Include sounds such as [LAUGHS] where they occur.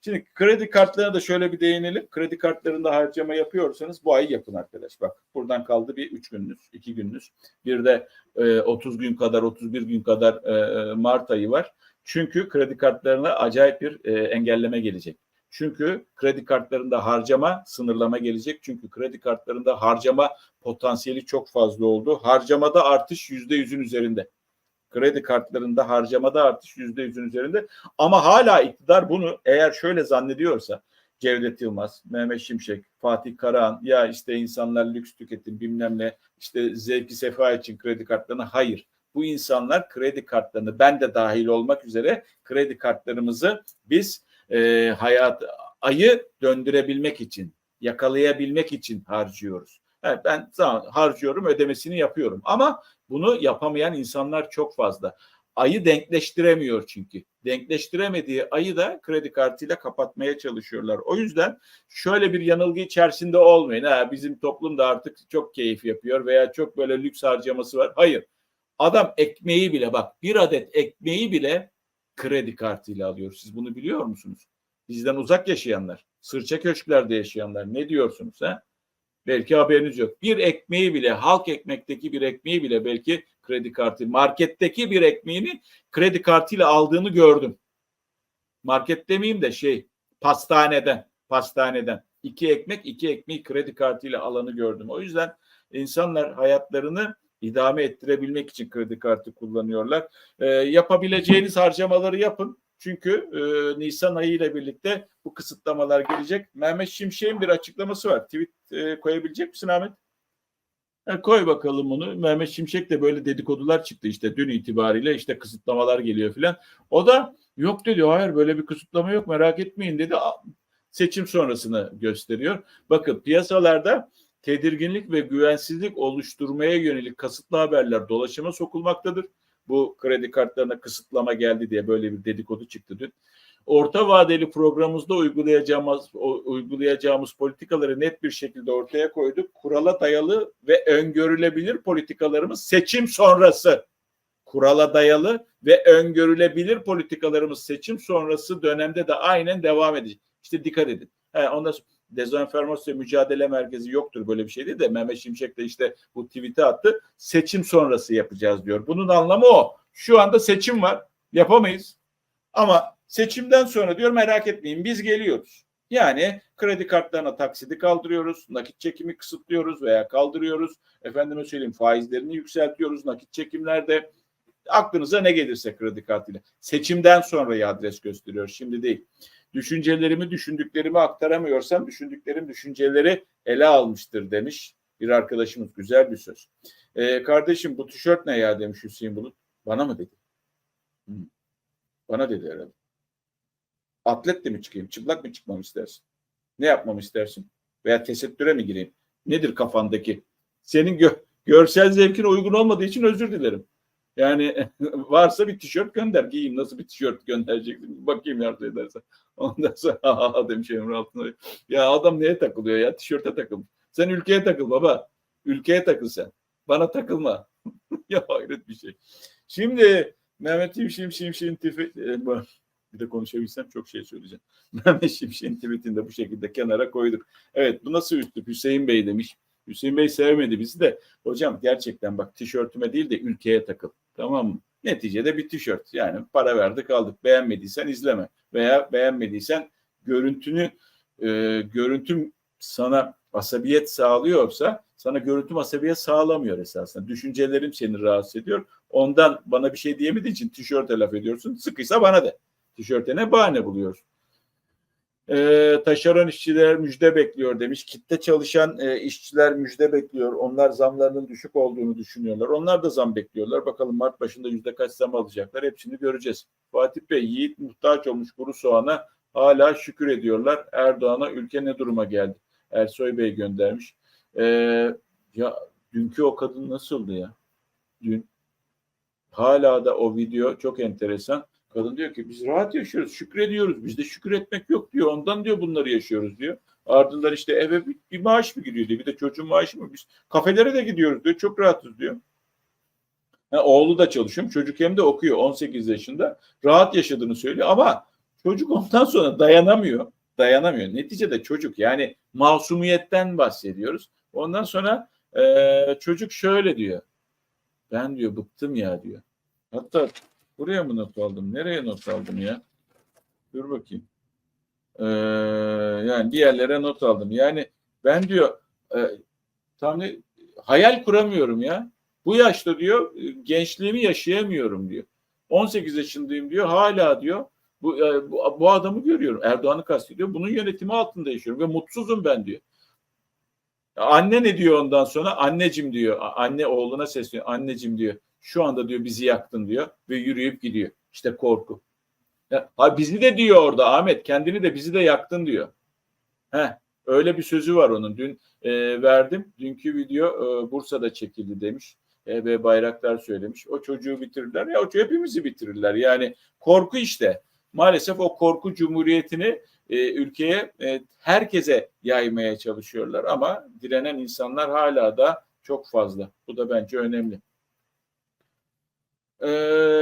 Şimdi kredi kartlarına da şöyle bir değinelim. Kredi kartlarında harcama yapıyorsanız bu ay yapın arkadaş. Bak buradan kaldı bir 3 gününüz, 2 gününüz. Bir de e, 30 gün kadar, 31 gün kadar e, Mart ayı var. Çünkü kredi kartlarına acayip bir e, engelleme gelecek. Çünkü kredi kartlarında harcama sınırlama gelecek. Çünkü kredi kartlarında harcama potansiyeli çok fazla oldu. Harcamada artış yüzde yüzün üzerinde. Kredi kartlarında harcamada artış yüzde yüzün üzerinde. Ama hala iktidar bunu eğer şöyle zannediyorsa Cevdet Yılmaz, Mehmet Şimşek, Fatih Karahan ya işte insanlar lüks tüketim bilmem ne işte zevki sefa için kredi kartlarına hayır. Bu insanlar kredi kartlarını ben de dahil olmak üzere kredi kartlarımızı biz e, hayat ayı döndürebilmek için yakalayabilmek için harcıyoruz. Evet, ben tamam, harcıyorum ödemesini yapıyorum ama bunu yapamayan insanlar çok fazla. Ayı denkleştiremiyor çünkü. Denkleştiremediği ayı da kredi kartıyla kapatmaya çalışıyorlar. O yüzden şöyle bir yanılgı içerisinde olmayın. Ha, bizim toplum da artık çok keyif yapıyor veya çok böyle lüks harcaması var. Hayır. Adam ekmeği bile bak bir adet ekmeği bile kredi kartıyla alıyor. Siz bunu biliyor musunuz? Bizden uzak yaşayanlar, sırça köşklerde yaşayanlar ne diyorsunuz ha? Belki haberiniz yok. Bir ekmeği bile, halk ekmekteki bir ekmeği bile belki kredi kartı, marketteki bir ekmeğini kredi kartıyla aldığını gördüm. Market demeyeyim de şey, pastaneden, pastaneden. iki ekmek, iki ekmeği kredi kartıyla alanı gördüm. O yüzden insanlar hayatlarını idame ettirebilmek için kredi kartı kullanıyorlar. E, yapabileceğiniz harcamaları yapın. Çünkü e, Nisan ayı ile birlikte bu kısıtlamalar gelecek. Mehmet Şimşek'in bir açıklaması var. Tweet e, koyabilecek misin Ahmet? Ha, koy bakalım bunu. Mehmet Şimşek de böyle dedikodular çıktı işte dün itibariyle işte kısıtlamalar geliyor filan. O da yok dedi hayır böyle bir kısıtlama yok merak etmeyin dedi. Seçim sonrasını gösteriyor. Bakın piyasalarda tedirginlik ve güvensizlik oluşturmaya yönelik kasıtlı haberler dolaşıma sokulmaktadır. Bu kredi kartlarına kısıtlama geldi diye böyle bir dedikodu çıktı dün. Orta vadeli programımızda uygulayacağımız uygulayacağımız politikaları net bir şekilde ortaya koyduk. Kurala dayalı ve öngörülebilir politikalarımız seçim sonrası kurala dayalı ve öngörülebilir politikalarımız seçim sonrası dönemde de aynen devam edecek. İşte dikkat edin. He, ondan sonra dezenformasyon mücadele merkezi yoktur böyle bir şey değil de Mehmet Şimşek de işte bu tweet'i attı. Seçim sonrası yapacağız diyor. Bunun anlamı o. Şu anda seçim var. Yapamayız. Ama seçimden sonra diyor merak etmeyin biz geliyoruz. Yani kredi kartlarına taksidi kaldırıyoruz, nakit çekimi kısıtlıyoruz veya kaldırıyoruz. Efendime söyleyeyim faizlerini yükseltiyoruz nakit çekimlerde. Aklınıza ne gelirse kredi kartıyla. Seçimden sonra adres gösteriyor şimdi değil düşüncelerimi düşündüklerimi aktaramıyorsam düşündüklerim düşünceleri ele almıştır demiş bir arkadaşımız güzel bir söz. Ee, kardeşim bu tişört ne ya demiş Hüseyin Bulut. Bana mı dedi? Hı. Bana dedi herhalde. Atletle mi çıkayım? Çıplak mı çıkmam istersin? Ne yapmam istersin? Veya tesettüre mi gireyim? Nedir kafandaki? Senin gö görsel zevkine uygun olmadığı için özür dilerim. Yani [LAUGHS] varsa bir tişört gönder. Giyeyim nasıl bir tişört göndereceksin? Bakayım yardım edersen. [LAUGHS] Ondan sonra ha demiş Emre Altınay. Ya adam neye takılıyor ya? Tişörte takıl. Sen ülkeye takıl baba. Ülkeye takıl sen. Bana takılma. [LAUGHS] ya hayret bir şey. Şimdi Mehmet Şimşek'in Şimşek'in tipi bir de konuşabilsem çok şey söyleyeceğim. Mehmet Şimşek'in tweetini de bu şekilde kenara koyduk. Evet bu nasıl üslup Hüseyin Bey demiş. Hüseyin Bey sevmedi bizi de. Hocam gerçekten bak tişörtüme değil de ülkeye takıl. Tamam mı? Neticede bir tişört. Yani para verdik aldık. Beğenmediysen izleme. Veya beğenmediysen görüntünü e, görüntüm sana asabiyet sağlıyorsa sana görüntüm asabiyet sağlamıyor esasında. Düşüncelerim seni rahatsız ediyor. Ondan bana bir şey diyemediğin için tişörte laf ediyorsun. Sıkıysa bana de. Tişörte ne bahane buluyorsun. E, taşeron işçiler müjde bekliyor demiş. Kitle çalışan e, işçiler müjde bekliyor. Onlar zamlarının düşük olduğunu düşünüyorlar. Onlar da zam bekliyorlar. Bakalım Mart başında yüzde kaç zam alacaklar. Hepsini göreceğiz. Fatih Bey, Yiğit muhtaç olmuş kuru soğana hala şükür ediyorlar. Erdoğan'a ülke ne duruma geldi? Ersoy Bey göndermiş. E, ya dünkü o kadın nasıldı ya? Dün hala da o video çok enteresan Kadın diyor ki biz rahat yaşıyoruz, şükrediyoruz. Bizde şükür etmek yok diyor. Ondan diyor bunları yaşıyoruz diyor. Ardından işte eve bir, bir maaş mı gidiyor diyor. Bir de çocuğun maaşı mı? Biz kafelere de gidiyoruz diyor. Çok rahatız diyor. Ha, oğlu da çalışıyor. Çocuk hem de okuyor 18 yaşında. Rahat yaşadığını söylüyor ama Çocuk ondan sonra dayanamıyor. Dayanamıyor. Neticede çocuk yani masumiyetten bahsediyoruz. Ondan sonra e, çocuk şöyle diyor. Ben diyor bıktım ya diyor. Hatta buraya mı not aldım? Nereye not aldım ya? Dur bakayım. Ee, yani bir yerlere not aldım. Yani ben diyor e, tam ne, hayal kuramıyorum ya. Bu yaşta diyor gençliğimi yaşayamıyorum diyor. 18 yaşındayım diyor. Hala diyor bu, e, bu, bu adamı görüyorum. Erdoğan'ı kastediyor. Bunun yönetimi altında yaşıyorum ve mutsuzum ben diyor. Anne ne diyor ondan sonra? Anneciğim diyor. Anne oğluna sesleniyor. Anneciğim diyor. Şu anda diyor bizi yaktın diyor ve yürüyüp gidiyor. İşte korku. Ya, bizi de diyor orada Ahmet. Kendini de bizi de yaktın diyor. Heh, öyle bir sözü var onun. Dün e, verdim. Dünkü video e, Bursa'da çekildi demiş. E, ve Bayraktar söylemiş. O çocuğu bitirirler. Ya o hepimizi bitirirler. Yani korku işte. Maalesef o korku cumhuriyetini e, ülkeye e, herkese yaymaya çalışıyorlar ama direnen insanlar hala da çok fazla. Bu da bence önemli. Ee,